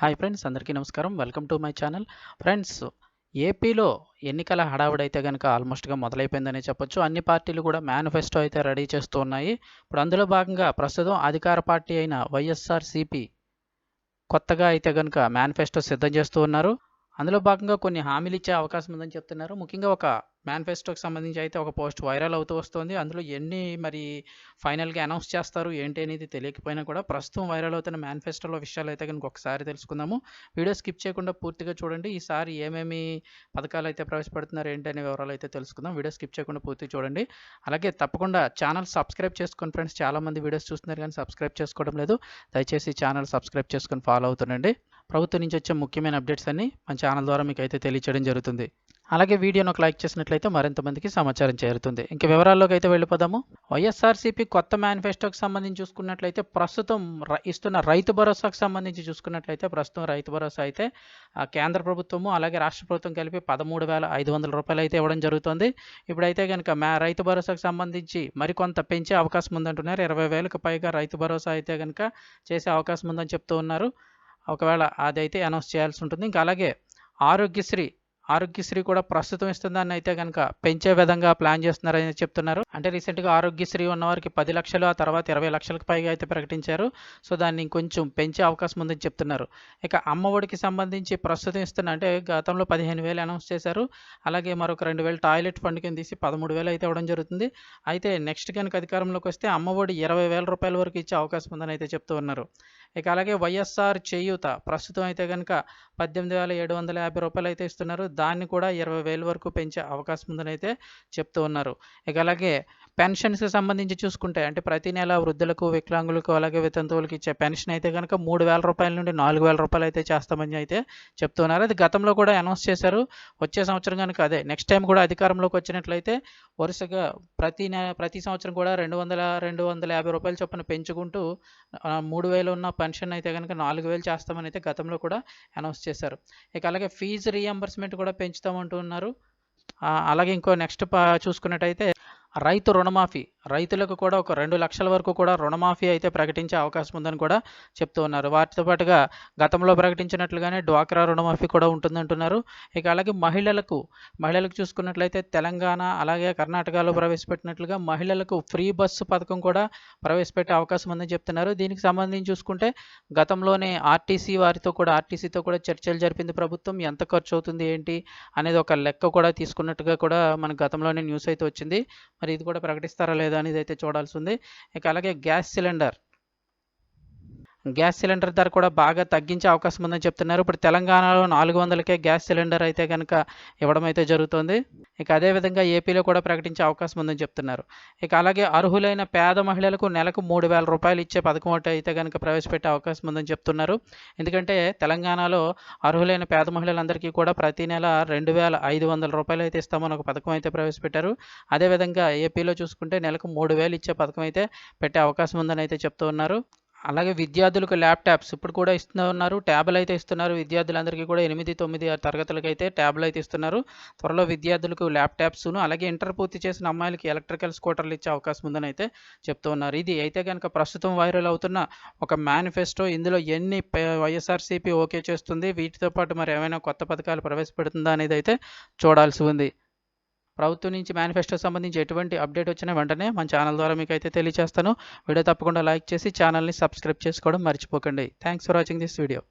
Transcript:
Hi friends అందరికీ నమస్కారం. Welcome to my channel. Friends ఏపీలో ఎన్నికల హడావుడైతే అయితే కనుక ఆల్మోస్ట్గా మొదలైపోయిందనే చెప్పొచ్చు. అన్ని పార్టీలు కూడా మేనిఫెస్టో అయితే రెడీ చేస్తూ ఉన్నాయి. ఇప్పుడు అందులో భాగంగా ప్రస్తుతం అధికార పార్టీ అయిన వైఎస్ఆర్ సిపి కొత్తగా అయితే కనుక మేనిఫెస్టో సిద్ధం చేస్తూ ఉన్నారు. అందులో భాగంగా కొన్ని హామీలు ఇచ్చే అవకాశం ఉందని చెప్తున్నారు. ముఖ్యంగా ఒక మేనిఫెస్టోకి సంబంధించి అయితే ఒక పోస్ట్ వైరల్ అవుతూ వస్తుంది. అందులో ఎన్ని మరి ఫైనల్గా అనౌన్స్ చేస్తారు ఏంటి అనేది తెలియకపోయినా కూడా ప్రస్తుతం వైరల్ అవుతున్న మేనిఫెస్టోలో విషయాలు అయితే కనుక ఒకసారి తెలుసుకుందాము. వీడియో స్కిప్ చేయకుండా పూర్తిగా చూడండి. ఈసారి ఏమేమి పథకాలు అయితే ప్రవేశపెడుతున్నారు ఏంటి అనే వివరాలు అయితే తెలుసుకుందాం. వీడియో స్కిప్ చేయకుండా పూర్తిగా చూడండి. అలాగే తప్పకుండా ఛానల్ సబ్స్క్రైబ్ చేసుకుని ఫ్రెండ్స్ చాలామంది వీడియోస్ చూస్తున్నారు కానీ సబ్స్క్రైబ్ చేసుకోవడం లేదు. దయచేసి ఛానల్ సబ్స్క్రైబ్ చేసుకొని ఫాలో అవుతుండండి. ప్రభుత్వం నుంచి వచ్చే ముఖ్యమైన అప్డేట్స్ అన్ని మన ఛానల్ ద్వారా మీకు అయితే తెలియచేయడం జరుగుతుంది. అలాగే వీడియోను ఒక లైక్ చేసినట్లయితే మరింత మందికి సమాచారం చేరుతుంది. ఇంక వివరాల్లోకి అయితే వెళ్ళిపోదాము. వైఎస్ఆర్సీపీ కొత్త మేనిఫెస్టోకి సంబంధించి చూసుకున్నట్లయితే ప్రస్తుతం ఇస్తున్న రైతు భరోసాకు సంబంధించి చూసుకున్నట్లయితే ప్రస్తుతం రైతు భరోసా అయితే ఆ, కేంద్ర ప్రభుత్వము అలాగే రాష్ట్ర ప్రభుత్వం కలిపి పదమూడు వేల ఐదు వందల రూపాయలు అయితే ఇవ్వడం జరుగుతుంది. ఇప్పుడైతే కనుక మే రైతు భరోసాకు సంబంధించి మరికొంత పెంచే అవకాశం ఉందంటున్నారు. ఇరవై వేలకు పైగా రైతు భరోసా అయితే కనుక చేసే అవకాశం ఉందని చెప్తూ ఉన్నారు. ఒకవేళ అదైతే అనౌన్స్ చేయాల్సి ఉంటుంది. ఇంకా అలాగే ఆరోగ్యశ్రీ ఆరోగ్యశ్రీ కూడా ప్రస్తుతం ఇస్తుందని అయితే కనుక పెంచే విధంగా ప్లాన్ చేస్తున్నారని చెప్తున్నారు. అంటే రీసెంట్గా ఆరోగ్యశ్రీ ఉన్నవారికి పది లక్షలు ఆ తర్వాత ఇరవై లక్షలకు పైగా అయితే ప్రకటించారు. సో దాన్ని కొంచెం పెంచే అవకాశం ఉందని చెప్తున్నారు. ఇక అమ్మఒడికి సంబంధించి ప్రస్తుతం ఇస్తున్న అంటే గతంలో పదిహేను వేలు అనౌన్స్ చేశారు. అలాగే మరొక రెండు వేలు టాయిలెట్ ఫండ్ కింద తీసి పదమూడు వేలు అయితే ఇవ్వడం జరుగుతుంది. అయితే నెక్స్ట్ కనుక అధికారంలోకి వస్తే అమ్మఒడి ఇరవై వేల రూపాయల వరకు ఇచ్చే అవకాశం ఉందని అయితే చెప్తూ ఉన్నారు. ఇక అలాగే వైఎస్ఆర్ చేయూత ప్రస్తుతం అయితే కనుక పద్దెనిమిది వేల ఏడు వందల యాభై రూపాయలు అయితే ఇస్తున్నారు. దాన్ని కూడా ఇరవై వేల వరకు పెంచే అవకాశం ఉందని అయితే చెప్తూ ఉన్నారు. ఇక అలాగే పెన్షన్స్కి సంబంధించి చూసుకుంటే అంటే ప్రతి నెల వృద్ధులకు వికలాంగులకు అలాగే వితంతువులకు ఇచ్చే పెన్షన్ అయితే కనుక మూడు వేల రూపాయల నుండి నాలుగు వేల రూపాయలు అయితే చేస్తామని అయితే చెప్తున్నారు. అది గతంలో కూడా అనౌన్స్ చేశారు. వచ్చే సంవత్సరం కనుక అదే నెక్స్ట్ టైం కూడా అధికారంలోకి వచ్చినట్లయితే వరుసగా ప్రతి నె ప్రతి సంవత్సరం కూడా రెండు వందల రెండు వందల యాభై రూపాయల చొప్పున పెంచుకుంటూ మూడు వేలు ఉన్న పెన్షన్ అయితే కనుక నాలుగు వేలు చేస్తామని అయితే గతంలో కూడా అనౌన్స్ చేశారు. ఇక అలాగే ఫీజు రీఎంబర్స్మెంట్ కూడా పెంచుతామంటూ ఉన్నారు. అలాగే ఇంకో నెక్స్ట్ చూసుకున్నట్టయితే రైతు రుణమాఫీ రైతులకు కూడా ఒక రెండు లక్షల వరకు కూడా రుణమాఫీ అయితే ప్రకటించే అవకాశం ఉందని కూడా చెప్తూ ఉన్నారు. వాటితో పాటుగా గతంలో ప్రకటించినట్లుగానే డ్వాక్రా రుణమాఫీ కూడా ఉంటుందంటున్నారు. ఇక అలాగే మహిళలకు మహిళలకు చూసుకున్నట్లయితే తెలంగాణ అలాగే కర్ణాటకలో ప్రవేశపెట్టినట్లుగా మహిళలకు ఫ్రీ బస్సు పథకం కూడా ప్రవేశపెట్టే అవకాశం ఉందని చెప్తున్నారు. దీనికి సంబంధించి చూసుకుంటే గతంలోనే ఆర్టీసీ వారితో కూడా ఆర్టీసీతో కూడా చర్చలు జరిపింది ప్రభుత్వం. ఎంత ఖర్చు అవుతుంది ఏంటి అనేది ఒక లెక్క కూడా తీసుకున్నట్టుగా కూడా మనకు గతంలోనే న్యూస్ అయితే వచ్చింది. మరి ఇది కూడా ప్రకటిస్తారా లేదా అనేది అయితే చూడాల్సి ఉంది. ఇక అలాగే గ్యాస్ సిలిండర్. గ్యాస్ సిలిండర్ ధర కూడా బాగా తగ్గించే అవకాశం ఉందని చెప్తున్నారు. ఇప్పుడు తెలంగాణలో నాలుగు వందలకే గ్యాస్ సిలిండర్ అయితే కనుక ఇవ్వడం అయితే జరుగుతుంది. ఇక అదేవిధంగా ఏపీలో కూడా ప్రకటించే అవకాశం ఉందని చెప్తున్నారు. ఇక అలాగే అర్హులైన పేద మహిళలకు నెలకు మూడు వేల రూపాయలు ఇచ్చే పథకం ఒకటి అయితే కనుక ప్రవేశపెట్టే అవకాశం ఉందని చెప్తున్నారు. ఎందుకంటే తెలంగాణలో అర్హులైన పేద మహిళలందరికీ కూడా ప్రతి నెల రెండు వేల ఐదు వందల రూపాయలు అయితే ఇస్తామని ఒక పథకం అయితే ప్రవేశపెట్టారు. అదేవిధంగా ఏపీలో చూసుకుంటే నెలకు మూడు వేలు ఇచ్చే పథకం అయితే పెట్టే అవకాశం ఉందని అయితే చెప్తూ ఉన్నారు. అలాగే విద్యార్థులకు ల్యాప్టాప్స్ ఇప్పుడు కూడా ఇస్తున్నారు ట్యాబ్లు అయితే ఇస్తున్నారు. విద్యార్థులందరికీ కూడా ఎనిమిది తొమ్మిది తరగతులకు అయితే ట్యాబ్లు అయితే ఇస్తున్నారు. త్వరలో విద్యార్థులకు ల్యాప్టాప్స్ను అలాగే ఇంటర్ పూర్తి చేసిన అమ్మాయిలకి ఎలక్ట్రికల్ స్కూటర్లు ఇచ్చే అవకాశం ఉందని అయితే చెప్తూ ఉన్నారు. ఇది అయితే కనుక ప్రస్తుతం వైరల్ అవుతున్న ఒక మేనిఫెస్టో. ఇందులో ఎన్ని వైఎస్ఆర్సీపీ ఓకే చేస్తుంది? వీటితో పాటు మరి ఏమైనా కొత్త పథకాలు ప్రవేశపెడుతుందా అనేది అయితే చూడాల్సి ఉంది. ప్రభుత్వం నుంచి మేనిఫెస్టో సంబంధించి ఎటువంటి అప్డేట్ వచ్చినా వెంటనే మన ఛానల్ ద్వారా మీకు అయితే తెలియజేస్తాను వీడియో తప్పకుండా లైక్ చేసి ఛానల్ని సబ్స్క్రైబ్ చేసుకోవడం మర్చిపోకండి. Thanks for watching this video